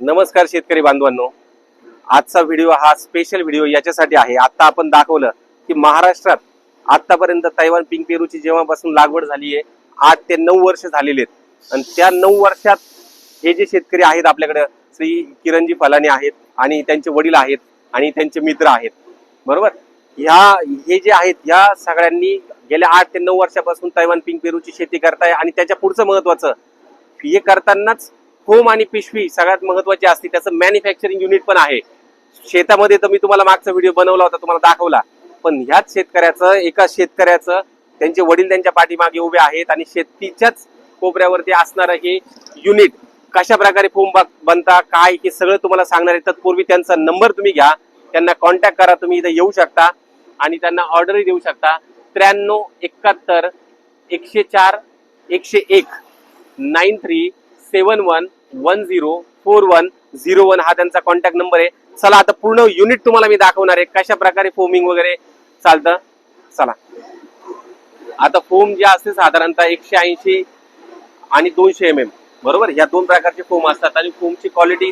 नमस्कार शेतकरी बांधवांनो. आजचा व्हिडिओ हा स्पेशल व्हिडिओ याच्यासाठी आहे. आता आपण दाखवलं की महाराष्ट्रात आतापर्यंत तैवान पिंक पेरूची जेव्हापासून लागवड झाली आहे आठ ते नऊ वर्ष झालेले आहेत. आणि त्या नऊ वर्षात हे जे शेतकरी आहेत आपल्याकडे श्री किरणजी फलाने आहेत आणि त्यांचे वडील आहेत आणि त्यांचे मित्र आहेत. बरोबर? ह्या हे जे आहेत ह्या सगळ्यांनी गेल्या आठ ते नऊ वर्षापासून तैवान पिंक पेरूची शेती करताय आणि त्याच्या पुढचं महत्वाचं हे करतानाच फोम आणि पिशवी सगळ्यात महत्वाची असते. त्याचं मॅन्युफॅक्चरिंग युनिट पण आहे. शेतामध्ये तर मी तुम्हाला मागचा व्हिडिओ बनवला होता तुम्हाला दाखवला. पण ह्याच शेतकऱ्याचं एका शेतकऱ्याचं त्यांचे वडील त्यांच्या पाठीमागे उभे आहेत आणि शेतीच्याच कोपऱ्यावरती असणारं हे युनिट कशा प्रकारे फोम बनता काय हे सगळं तुम्हाला सांगणार आहे. तत्पूर्वी त्यांचा नंबर तुम्ही घ्या. त्यांना कॉन्टॅक्ट करा तुम्ही इथं येऊ शकता. आणि त्यांना ऑर्डरही देऊ शकता. त्र्याण्णव एकाहत्तर एकशे चार एकशे एक nine three seven one one zero four one zero one हा त्यांचा कॉन्टॅक्ट नंबर आहे. चला आता पूर्ण युनिट तुम्हाला मी दाखवणार आहे. कशा प्रकारे फोमिंग वगैरे चालतं? चला. आता फोम जे असते साधारणतः एकशे ऐंशी आणि दोनशे एम एम बरोबर? या दोन प्रकारचे फोम असतात. आणि फोमची क्वालिटी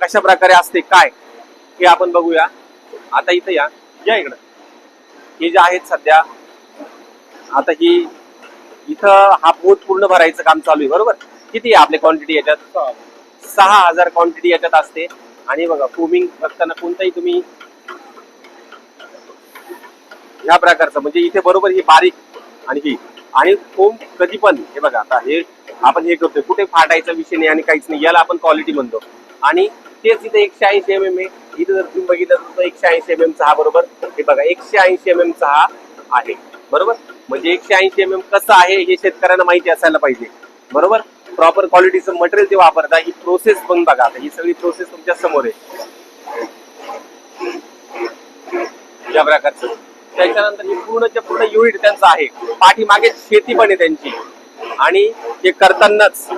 कशा प्रकारे असते? काय? हे आपण बघूया. आता इथं या. या इकडं. हे जे आहेत सध्या आता ही इथं हा पोत पूर्ण भरायचं काम चालू आहे. बरोबर? किती आपले क्वांटिटी याच्यात? सहा हजार क्वांटिटी याच्यात असते. आणि बघा फोमिंग बघताना कोणताही तुम्ही ह्या प्रकारचं म्हणजे इथे बरोबर ही बारीक आणि ही. आणि फोम कधी पण हे बघा आता हे आपण हे करतोय. कुठे फाटायचा विषय नाही आणि काहीच नाही. याला आपण क्वालिटी म्हणतो. आणि तेच इथे एकशे ऐंशी एम एम आहे. इथे जर तुम्ही बघितलं तर एकशे ऐंशी एम एम चा हा बरोबर. हे बघा एकशे ऐंशी एम एम चा हा आहे. बरोबर? म्हणजे एकशे ऐंशी एम एम कसं आहे हे शेतकऱ्यांना माहिती असायला पाहिजे. बरोबर? प्रॉपर क्वालिटीचं मटेरियल ते वापरता ही प्रोसेस पण बघा ही सगळी प्रोसेस तुमच्यासमोर आहे. या प्रकारचं. त्याच्यानंतर ही पूर्णच्या पूर्ण युनिट त्यांचं आहे. पाठीमागे शेती पण आहे त्यांची. आणि हे करतानाच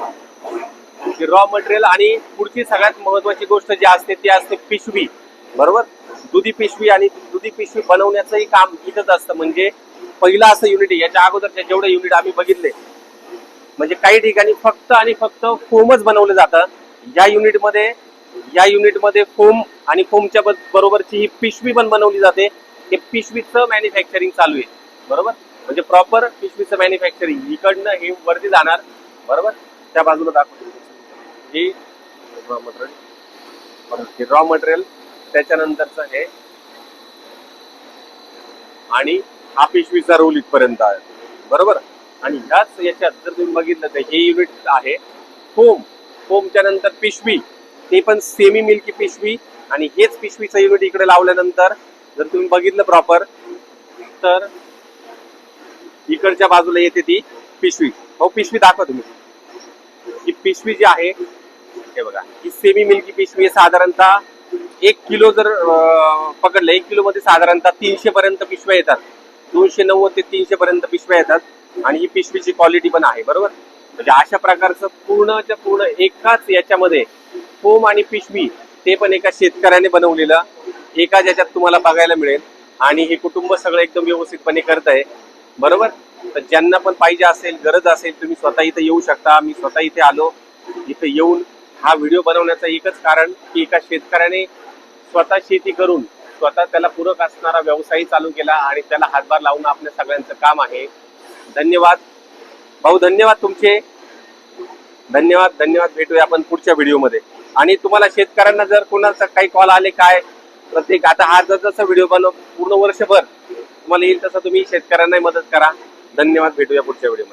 रॉ मटेरियल आणि पुढची सगळ्यात महत्वाची गोष्ट जी असते ती असते पिशवी. बरोबर? दुधी पिशवी आणि दुधी पिशवी बनवण्याचंही काम इथंच असतं. म्हणजे पहिलं असं युनिट आहे. याच्या अगोदरच्या जेवढे युनिट आम्ही बघितले म्हणजे काही ठिकाणी फक्त आणि फक्त फोमच बनवलं जातं. या युनिटमध्ये या युनिटमध्ये फोम आणि फोमच्या बरोबरची ही पिशवी पण बनवली जाते. हे पिशवीचं मॅन्युफॅक्चरिंग चालू आहे. बरोबर? म्हणजे प्रॉपर पिशवीचं मॅन्युफॅक्चरिंग इकडनं हे वरती जाणार. बरोबर? त्या बाजूला दाखवतो. हे रॉ मटेरियल रॉ मटेरियल त्याच्यानंतरचं हे आणि हा पिशवीचा रोल इथपर्यंत आहे. बरोबर? आणि ह्याच याच्यात जर तुम्ही बघितलं तर हे युनिट आहे. फोम. फोमच्या नंतर पिशवी. ते पण सेमी मिल्की पिशवी. आणि हेच पिशवीचं युनिट इकडे लावल्यानंतर जर तुम्ही बघितलं प्रॉपर तर इकडच्या बाजूला येते ती पिशवी. हो पिशवी दाखवा तुम्ही. ही पिशवी जी आहे हे बघा ही सेमी मिल्की पिशवी आहे साधारणतः एक किलो जर पकडलं एक किलो मध्ये साधारणतः तीनशे पर्यंत पिशव्या येतात. दोनशे नव्वद ते तीनशे पर्यंत पिशव्या येतात. आणि ही पिशवीची क्वालिटी पण आहे बरोबर? म्हणजे अशा प्रकारचं पूर्णच्या पूर्ण एकाच याच्यामध्ये फोम आणि पिशवी ते पण एका शेतकऱ्याने बनवलेलं एका ज्याच्यात तुम्हाला बघायला मिळेल. आणि हे कुटुंब सगळं एकदम व्यवस्थितपणे करत आहे बरोबर? तर ज्यांना पण पाहिजे असेल गरज असेल तुम्ही स्वतः इथे येऊ शकता. मी स्वतः इथे आलो इथे येऊन हा व्हिडिओ बनवण्याचं एकच कारण की एका शेतकऱ्याने स्वतः शेती करून स्वतः त्याला पूरक असणारा व्यवसाय चालू केला आणि त्याला हातभार लावणं आपल्या सगळ्यांचं काम आहे. धन्यवाद. भाऊ धन्यवाद तुमचे. धन्यवाद धन्यवाद. भेटूया आपण पुढच्या व्हिडिओमध्ये. आणि तुम्हाला शेतकऱ्यांना जर कोणाचा काही कॉल आले काय प्रत्येक आता हा जर जसा व्हिडिओ बनव पूर्ण वर्षभर तुम्हाला येईल तसं तुम्ही शेतकऱ्यांनाही मदत करा. धन्यवाद. भेटूया पुढच्या व्हिडिओमध्ये.